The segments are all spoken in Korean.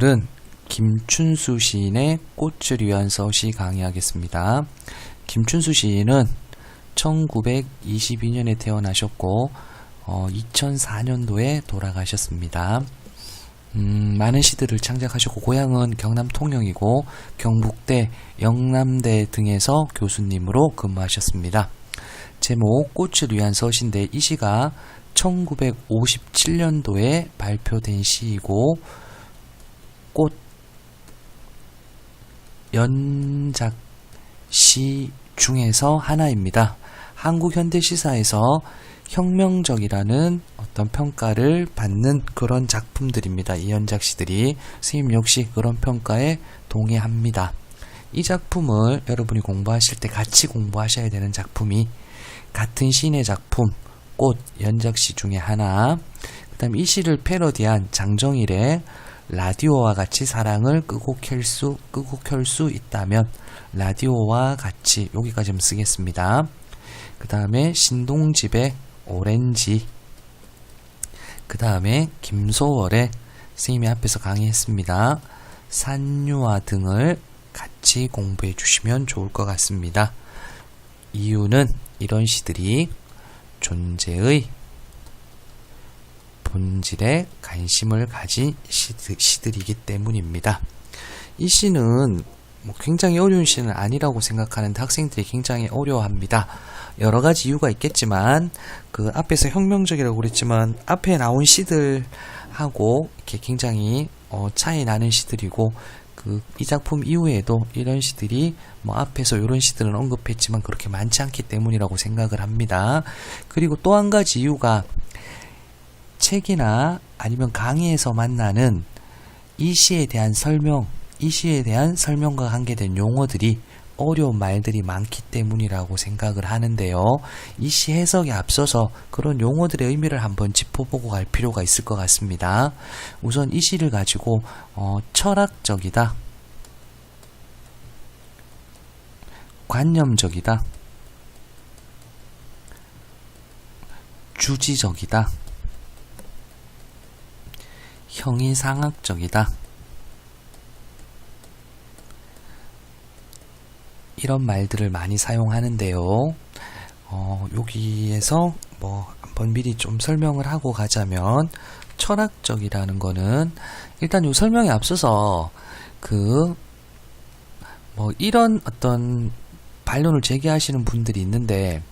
오늘은 김춘수 시인의 꽃을 위한 서시 강의하겠습니다. 김춘수 시인은 1922년에 태어나셨고 어, 2004년도에 돌아가셨습니다. 음, 많은 시들을 창작하셨고 고향은 경남 통영이고 경북대, 영남대 등에서 교수님으로 근무하셨습니다. 제목 꽃을 위한 서시인데 이 시가 1957년도에 발표된 시이고 꽃 연작 시 중에서 하나입니다. 한국 현대 시사에서 혁명적이라는 어떤 평가를 받는 그런 작품들입니다. 이 연작 시들이 스님 역시 그런 평가에 동의합니다. 이 작품을 여러분이 공부하실 때 같이 공부하셔야 되는 작품이 같은 시인의 작품 꽃 연작 시 중에 하나 그다음 이 시를 패러디한 장정일의 라디오와 같이 사랑을 끄고 켤 수, 끄고 켤 수 있다면, 라디오와 같이, 여기까지 좀 쓰겠습니다. 그 다음에 신동집의 오렌지. 그 다음에 김소월의 스님이 앞에서 강의했습니다. 산유화 등을 같이 공부해 주시면 좋을 것 같습니다. 이유는 이런 시들이 존재의 본질에 관심을 가진 시들, 시들이기 때문입니다. 이 시는 뭐 굉장히 어려운 시는 아니라고 생각하는데 학생들이 굉장히 어려워합니다. 여러 가지 이유가 있겠지만 그 앞에서 혁명적이라고 그랬지만 앞에 나온 시들하고 이렇게 굉장히 어, 차이 나는 시들이고 그 이 작품 이후에도 이런 시들이 뭐 앞에서 이런 시들은 언급했지만 그렇게 많지 않기 때문이라고 생각을 합니다. 그리고 또 한 가지 이유가 책이나 아니면 강의에서 만나는 이 시에 대한 설명, 이 시에 대한 설명과 관계된 용어들이 어려운 말들이 많기 때문이라고 생각을 하는데요. 이 시 해석에 앞서서 그런 용어들의 의미를 한번 짚어보고 갈 필요가 있을 것 같습니다. 우선 이 시를 가지고 어, 철학적이다, 관념적이다, 주지적이다, 형이상학적이다. 이런 말들을 많이 사용하는데요. 어, 여기에서 뭐 한번 미리 좀 설명을 하고 가자면 철학적이라는 거는 일단 요 설명에 앞서서 그 뭐 이런 어떤 반론을 제기하시는 분들이 있는데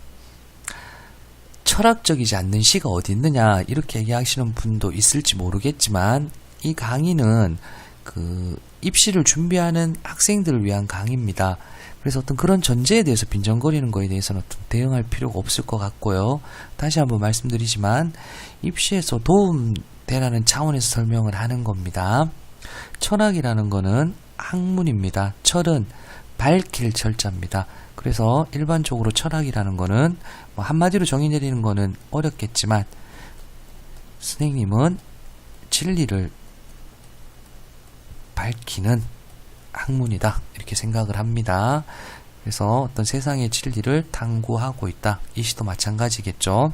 철학적이지 않는 시가 어디 있느냐 이렇게 얘기하시는 분도 있을지 모르겠지만 이 강의는 그 입시를 준비하는 학생들을 위한 강의입니다. 그래서 어떤 그런 전제에 대해서 빈정거리는 거에 대해서는 어떤 대응할 필요가 없을 것 같고요. 다시 한번 말씀드리지만 입시에서 도움되라는 차원에서 설명을 하는 겁니다. 철학이라는 거는 학문입니다. 철은 밝힐 철자입니다. 그래서 일반적으로 철학이라는 거는 뭐 한마디로 정의 내리는 거는 어렵겠지만 선생님은 진리를 밝히는 학문이다 이렇게 생각을 합니다. 그래서 어떤 세상의 진리를 탐구하고 있다. 이 시도 마찬가지겠죠.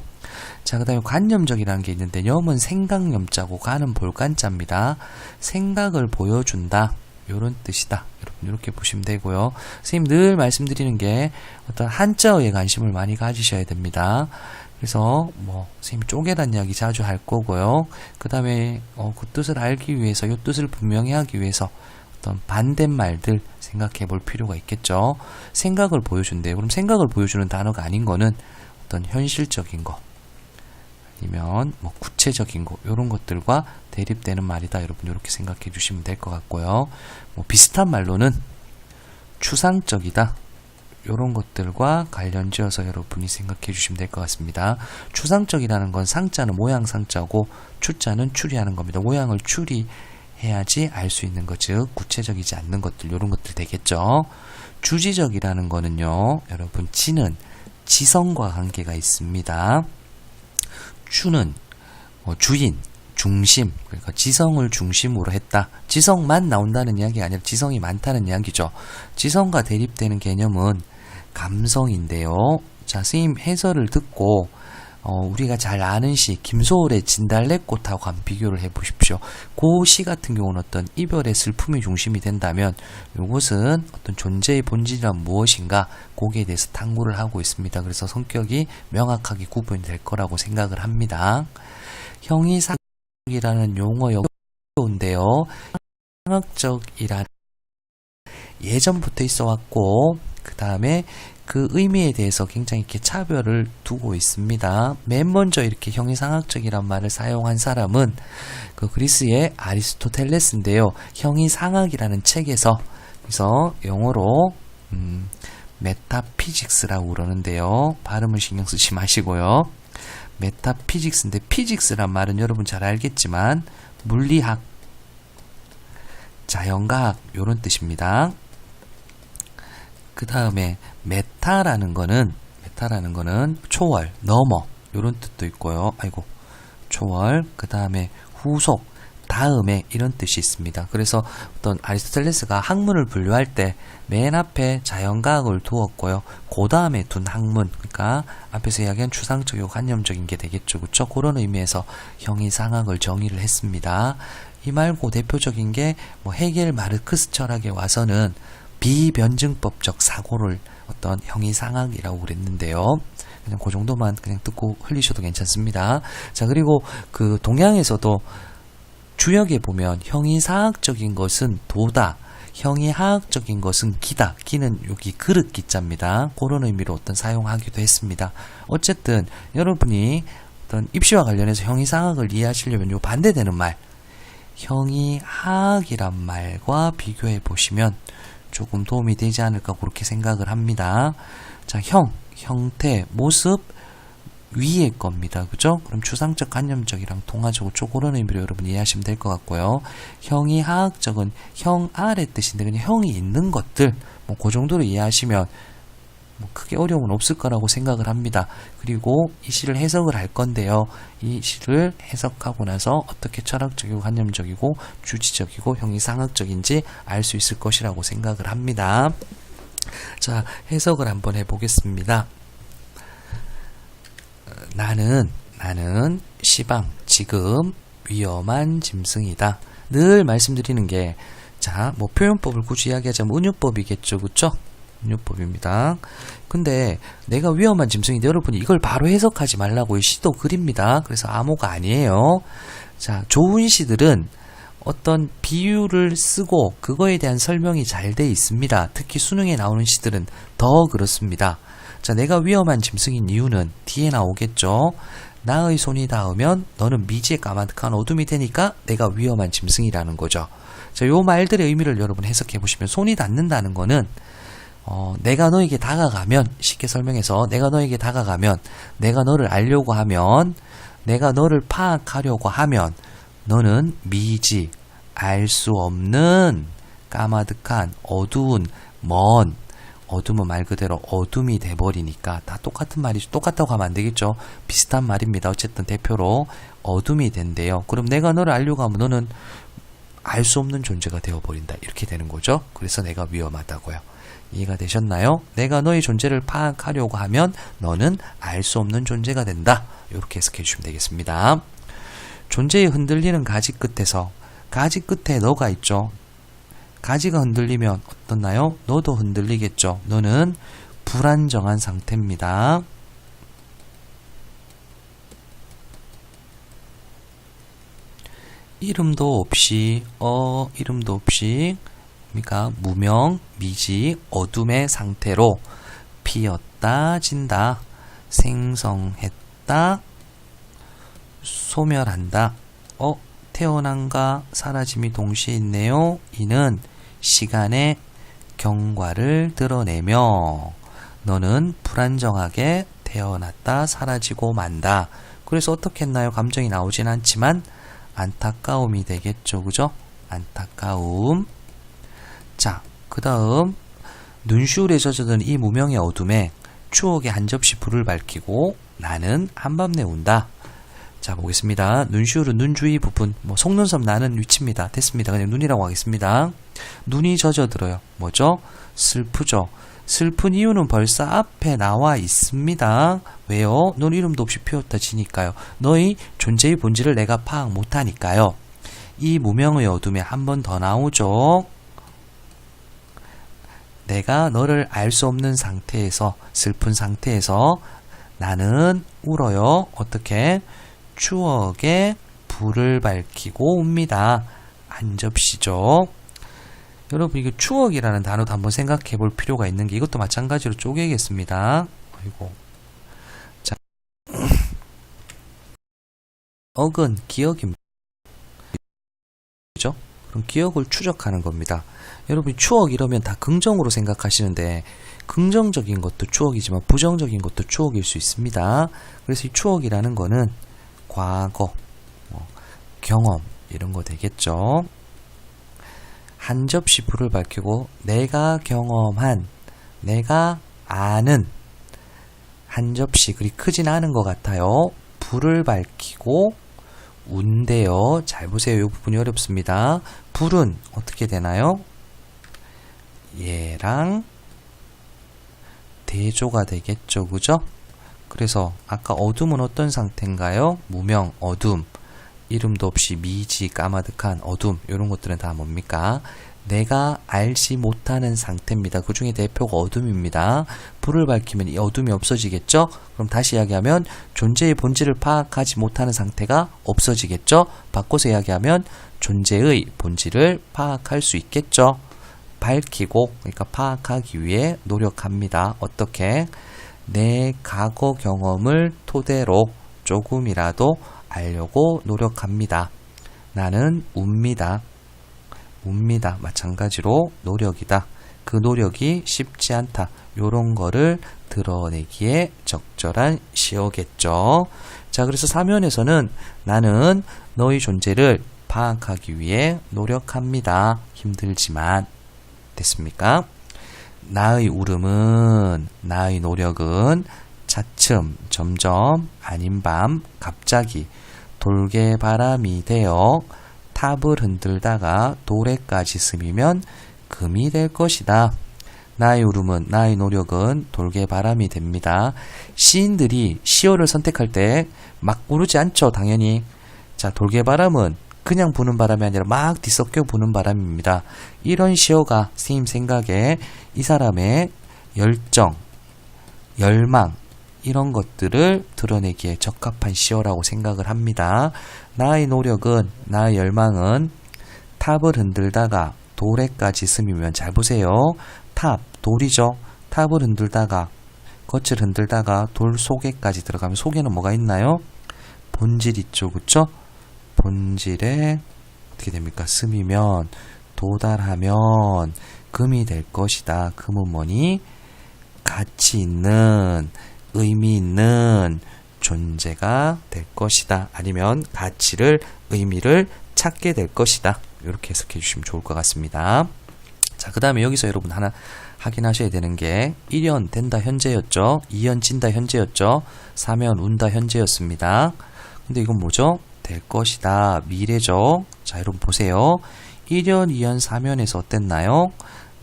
자, 그 다음에 관념적이라는 게 있는데, 염은 생각염자고 가는 볼간자입니다. 생각을 보여준다. 요런 뜻이다. 여러분, 이렇게 보시면 되고요. 선생님 늘 말씀드리는 게 어떤 한자어에 관심을 많이 가지셔야 됩니다. 그래서 뭐 선생님 쪼개란 이야기 자주 할 거고요. 그 다음에 어, 그 뜻을 알기 위해서 이 뜻을 분명히 하기 위해서 어떤 반대말들 생각해 볼 필요가 있겠죠. 생각을 보여준대요. 그럼 생각을 보여주는 단어가 아닌 거는 어떤 현실적인 거 아니면 뭐 구체적인 거 이런 것들과 대립되는 말이다. 여러분 이렇게 생각해 주시면 될 것 같고요. 뭐 비슷한 말로는 추상적이다. 이런 것들과 관련지어서 여러분이 생각해 주시면 될 것 같습니다. 추상적이라는 건 상자는 모양 상자고 추자는 추리하는 겁니다. 모양을 추리해야지 알 수 있는 것, 즉 구체적이지 않는 것들 이런 것들 되겠죠. 주지적이라는 거는요, 여러분 지는 지성과 관계가 있습니다. 주는 뭐 주인, 중심, 그러니까 지성을 중심으로 했다. 지성만 나온다는 이야기가 아니라 지성이 많다는 이야기죠. 지성과 대립되는 개념은 감성인데요. 자, 스님 해설을 듣고 어, 우리가 잘 아는 시 김소월의 진달래꽃하고 한번 비교를 해보십시오. 그 시 같은 경우는 어떤 이별의 슬픔이 중심이 된다면 이것은 어떤 존재의 본질이란 무엇인가 거기에 대해서 탐구를 하고 있습니다. 그래서 성격이 명확하게 구분이 될 거라고 생각을 합니다. 형이상이라는 용어 용어인데요. 상학적이란 예전부터 있어 왔고 그 다음에 그 의미에 대해서 굉장히 이렇게 차별을 두고 있습니다. 맨 먼저 이렇게 형이상학적이란 말을 사용한 사람은 그 그리스의 아리스토텔레스인데요. 형이상학이라는 책에서 그래서 영어로 음, 메타피직스라고 그러는데요. 발음을 신경 쓰지 마시고요. 메타피직스인데 피직스란 말은 여러분 잘 알겠지만 물리학, 자연과학 이런 뜻입니다. 그 다음에 메타라는 거는 메타라는 거는 초월, 넘어 이런 뜻도 있고요. 아이고 초월 그 다음에 후속 다음에 이런 뜻이 있습니다. 그래서 어떤 아리스토텔레스가 학문을 분류할 때 맨 앞에 자연과학을 두었고요. 그 다음에 둔 학문, 그러니까 앞에서 이야기한 추상적이고 관념적인 게 되겠죠. 그렇죠? 그런 의미에서 형이상학을 정의를 했습니다. 이 말고 대표적인 게 뭐 헤겔 마르크스 철학에 와서는 비변증법적 사고를 어떤 형이 상학이라고 그랬는데요. 그냥 그 정도만 그냥 듣고 흘리셔도 괜찮습니다. 자, 그리고 그 동양에서도 주역에 보면 형이 사학적인 것은 도다. 형이 하학적인 것은 기다. 기는 여기 그릇 기자입니다. 그런 의미로 어떤 사용하기도 했습니다. 어쨌든 여러분이 어떤 입시와 관련해서 형이 상학을 이해하시려면 요 반대되는 말 형이 하학이란 말과 비교해 보시면 조금 도움이 되지 않을까 그렇게 생각을 합니다. 자, 형, 형태, 모습 위의 겁니다. 그죠? 그럼 추상적, 관념적이랑 동화적, 그런 의미로 여러분 이해하시면 될 것 같고요. 형이 하학적은 형 아래 뜻인데 그냥 형이 있는 것들 뭐 그 정도로 이해하시면 뭐 크게 어려움은 없을 거라고 생각을 합니다. 그리고 이 시를 해석을 할 건데요. 이 시를 해석하고 나서 어떻게 철학적이고 관념적이고 주지적이고 형이상학적인지 알 수 있을 것이라고 생각을 합니다. 자, 해석을 한번 해보겠습니다. 어, 나는, 나는 시방, 지금 위험한 짐승이다. 늘 말씀드리는 게, 자, 뭐 표현법을 굳이 이야기하자면 은유법이겠죠. 그쵸? 은유법입니다. 근데 내가 위험한 짐승인데 여러분이 이걸 바로 해석하지 말라고 이 시도 그립니다. 그래서 암호가 아니에요. 자, 좋은 시들은 어떤 비유를 쓰고 그거에 대한 설명이 잘 돼 있습니다. 특히 수능에 나오는 시들은 더 그렇습니다. 자, 내가 위험한 짐승인 이유는 뒤에 나오겠죠. 나의 손이 닿으면 너는 미지의 까마득한 어둠이 되니까 내가 위험한 짐승이라는 거죠. 자, 요 말들의 의미를 여러분 해석해 보시면 손이 닿는다는 거는 어, 내가 너에게 다가가면 쉽게 설명해서 내가 너에게 다가가면 내가 너를 알려고 하면 내가 너를 파악하려고 하면 너는 미지 알 수 없는 까마득한 어두운 먼 어둠은 말 그대로 어둠이 돼버리니까 다 똑같은 말이죠. 똑같다고 하면 안 되겠죠. 비슷한 말입니다. 어쨌든 대표로 어둠이 된대요. 그럼 내가 너를 알려고 하면 너는 알 수 없는 존재가 되어버린다. 이렇게 되는 거죠. 그래서 내가 위험하다고요. 이해가 되셨나요? 내가 너의 존재를 파악하려고 하면 너는 알 수 없는 존재가 된다. 이렇게 해석해 주시면 되겠습니다. 존재의 흔들리는 가지 끝에서 가지 끝에 너가 있죠. 가지가 흔들리면 어떻나요? 너도 흔들리겠죠. 너는 불안정한 상태입니다. 이름도 없이 어 이름도 없이 그러니까 무명, 미지, 어둠의 상태로 피었다, 진다, 생성했다, 소멸한다. 어, 태어남과 사라짐이 동시에 있네요. 이는 시간의 경과를 드러내며 너는 불안정하게 태어났다, 사라지고 만다. 그래서 어떻게 했나요? 감정이 나오진 않지만 안타까움이 되겠죠. 그죠? 안타까움. 자, 그 다음 눈시울에 젖어든 이 무명의 어둠에 추억의 한 접시 불을 밝히고 나는 한밤내 운다. 자, 보겠습니다. 눈시울은 눈 주위 부분, 뭐 속눈썹 나는 위치입니다. 됐습니다. 그냥 눈이라고 하겠습니다. 눈이 젖어들어요. 뭐죠? 슬프죠. 슬픈 이유는 벌써 앞에 나와 있습니다. 왜요? 넌 이름도 없이 피었다지니까요. 너의 존재의 본질을 내가 파악 못하니까요. 이 무명의 어둠에 한 번 더 나오죠. 내가 너를 알 수 없는 상태에서 슬픈 상태에서 나는 울어요. 어떻게? 추억에 불을 밝히고 옵니다. 한 접시죠. 여러분 이거 추억이라는 단어도 한번 생각해 볼 필요가 있는 게 이것도 마찬가지로 쪼개겠습니다. 아이고. 자. 억은 기억입니다. 그죠? 그럼 기억을 추적하는 겁니다. 여러분 추억 이러면 다 긍정으로 생각하시는데 긍정적인 것도 추억이지만 부정적인 것도 추억일 수 있습니다. 그래서 이 추억이라는 거는 과거, 뭐, 경험 이런 거 되겠죠. 한 접시 불을 밝히고 내가 경험한, 내가 아는 한 접시 그리 크진 않은 것 같아요. 불을 밝히고 운대요. 잘 보세요. 이 부분이 어렵습니다. 불은 어떻게 되나요? 얘랑 대조가 되겠죠. 그죠? 그래서 아까 어둠은 어떤 상태인가요? 무명, 어둠. 이름도 없이 미지, 까마득한 어둠. 이런 것들은 다 뭡니까? 내가 알지 못하는 상태입니다. 그 중에 대표가 어둠입니다. 불을 밝히면 이 어둠이 없어지겠죠? 그럼 다시 이야기하면 존재의 본질을 파악하지 못하는 상태가 없어지겠죠? 바꿔서 이야기하면 존재의 본질을 파악할 수 있겠죠? 밝히고, 그러니까 파악하기 위해 노력합니다. 어떻게? 내 과거 경험을 토대로 조금이라도 알려고 노력합니다. 나는 웁니다. 웁니다. 마찬가지로 노력이다. 그 노력이 쉽지 않다. 요런 거를 드러내기에 적절한 시어겠죠. 자, 그래서 사면에서는 나는 너의 존재를 파악하기 위해 노력합니다. 힘들지만. 됐습니까? 나의 울음은, 나의 노력은 차츰, 점점, 아닌 밤, 갑자기 돌개 바람이 되어 탑을 흔들다가 돌에까지 스미면 금이 될 것이다. 나의 울음은, 나의 노력은 돌개 바람이 됩니다. 시인들이 시어를 선택할 때막 부르지 않죠, 당연히. 자, 돌개 바람은 그냥 부는 바람이 아니라 막 뒤섞여 부는 바람입니다. 이런 시어가 스님 생각에 이 사람의 열정, 열망, 이런 것들을 드러내기에 적합한 시어라고 생각을 합니다. 나의 노력은, 나의 열망은 탑을 흔들다가 돌에까지 스미면 잘 보세요. 탑, 돌이죠. 탑을 흔들다가 겉을 흔들다가 돌 속에까지 들어가면 속에는 뭐가 있나요? 본질 있죠. 그쵸? 본질에 어떻게 됩니까? 스미면 도달하면 금이 될 것이다. 금은 뭐니? 가치 있는 의미 있는 존재가 될 것이다. 아니면 가치를 의미를 찾게 될 것이다. 이렇게 해석해 주시면 좋을 것 같습니다. 자, 그 다음에 여기서 여러분 하나 확인하셔야 되는 게 1연 된다 현재였죠. 2연 진다 현재였죠. 3연 운다 현재였습니다. 근데 이건 뭐죠? 될 것이다. 미래죠. 자, 여러분 보세요. 1연, 2연, 3연에서 어땠나요?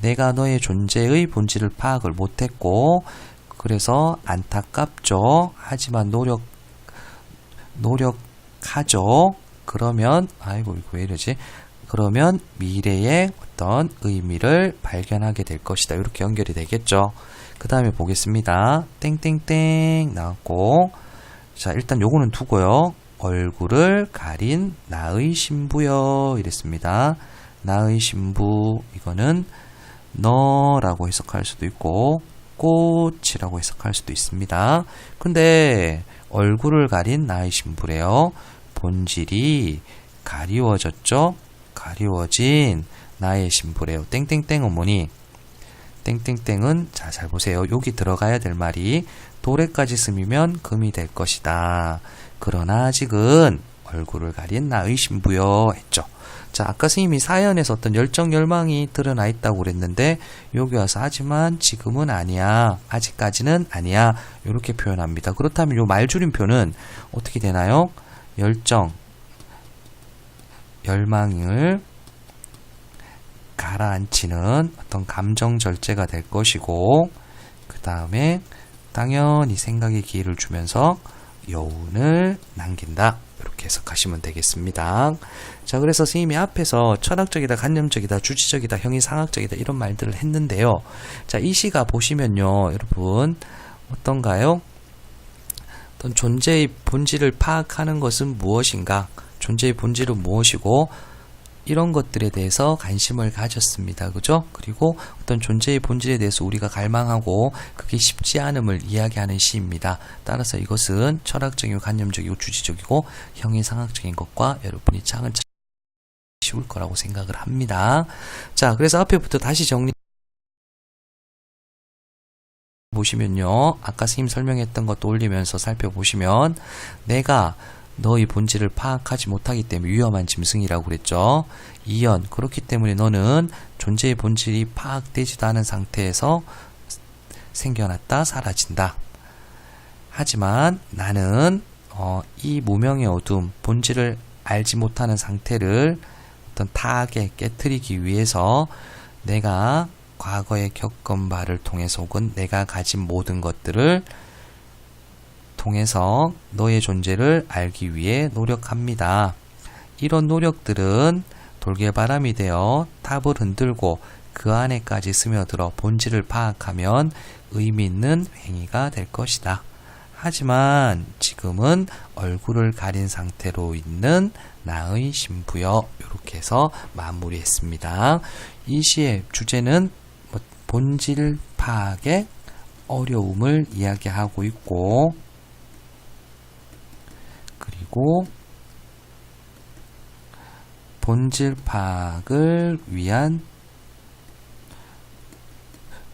내가 너의 존재의 본질을 파악을 못했고, 그래서 안타깝죠. 하지만 노력, 노력하죠. 그러면, 아이고, 이거 왜 이러지? 그러면 미래의 어떤 의미를 발견하게 될 것이다. 이렇게 연결이 되겠죠. 그 다음에 보겠습니다. 땡땡땡 나왔고, 자, 일단 요거는 두고요. 얼굴을 가린 나의 신부여 이랬습니다. 나의 신부 이거는 너라고 해석할 수도 있고 꽃이라고 해석할 수도 있습니다. 근데 얼굴을 가린 나의 신부래요. 본질이 가리워졌죠? 가리워진 나의 신부래요. 땡땡땡은 뭐니? 땡땡땡은 자, 잘 보세요. 여기 들어가야 될 말이 도래까지 스미면 금이 될 것이다. 그러나 아직은 얼굴을 가린 나의 신부여 했죠. 자, 아까 스님이 사연에서 어떤 열정, 열망이 드러나 있다고 그랬는데, 여기 와서 하지만 지금은 아니야. 아직까지는 아니야. 이렇게 표현합니다. 그렇다면 요 말줄임표는 어떻게 되나요? 열정, 열망을 가라앉히는 어떤 감정 절제가 될 것이고 그 다음에 당연히 생각의 기회를 주면서 여운을 남긴다. 이렇게 해석하시면 되겠습니다. 자, 그래서 선생님이 앞에서 철학적이다, 관념적이다, 주지적이다, 형이 상학적이다 이런 말들을 했는데요. 자, 이 시가 보시면요, 여러분 어떤가요? 어떤 존재의 본질을 파악하는 것은 무엇인가? 존재의 본질은 무엇이고 이런 것들에 대해서 관심을 가졌습니다. 그죠? 그리고 어떤 존재의 본질에 대해서 우리가 갈망하고 그게 쉽지 않음을 이야기하는 시입니다. 따라서 이것은 철학적이고 관념적이고 주지적이고 형이상학적인 것과 여러분이 차근차근 쉬울 거라고 생각을 합니다. 자, 그래서 앞에부터 다시 정리 보시면요. 아까 스님 설명했던 것도 올리면서 살펴보시면 내가 너의 본질을 파악하지 못하기 때문에 위험한 짐승이라고 그랬죠. 이연 그렇기 때문에 너는 존재의 본질이 파악되지도 않은 상태에서 생겨났다 사라진다. 하지만 나는 어, 이 무명의 어둠 본질을 알지 못하는 상태를 어떤 타악에 깨뜨리기 위해서 내가 과거에 겪은 바를 통해서 혹은 내가 가진 모든 것들을 통해서 너의 존재를 알기 위해 노력합니다. 이런 노력들은 돌개바람이 되어 탑을 흔들고 그 안에까지 스며들어 본질을 파악하면 의미 있는 행위가 될 것이다. 하지만 지금은 얼굴을 가린 상태로 있는 나의 신부여 이렇게 해서 마무리했습니다. 이 시의 주제는 뭐 본질 파악의 어려움을 이야기하고 있고 그리고 본질 파악을 위한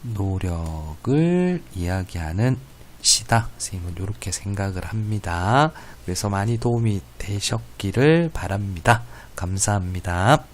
노력을 이야기하는 시다. 선생님은 이렇게 생각을 합니다. 그래서 많이 도움이 되셨기를 바랍니다. 감사합니다.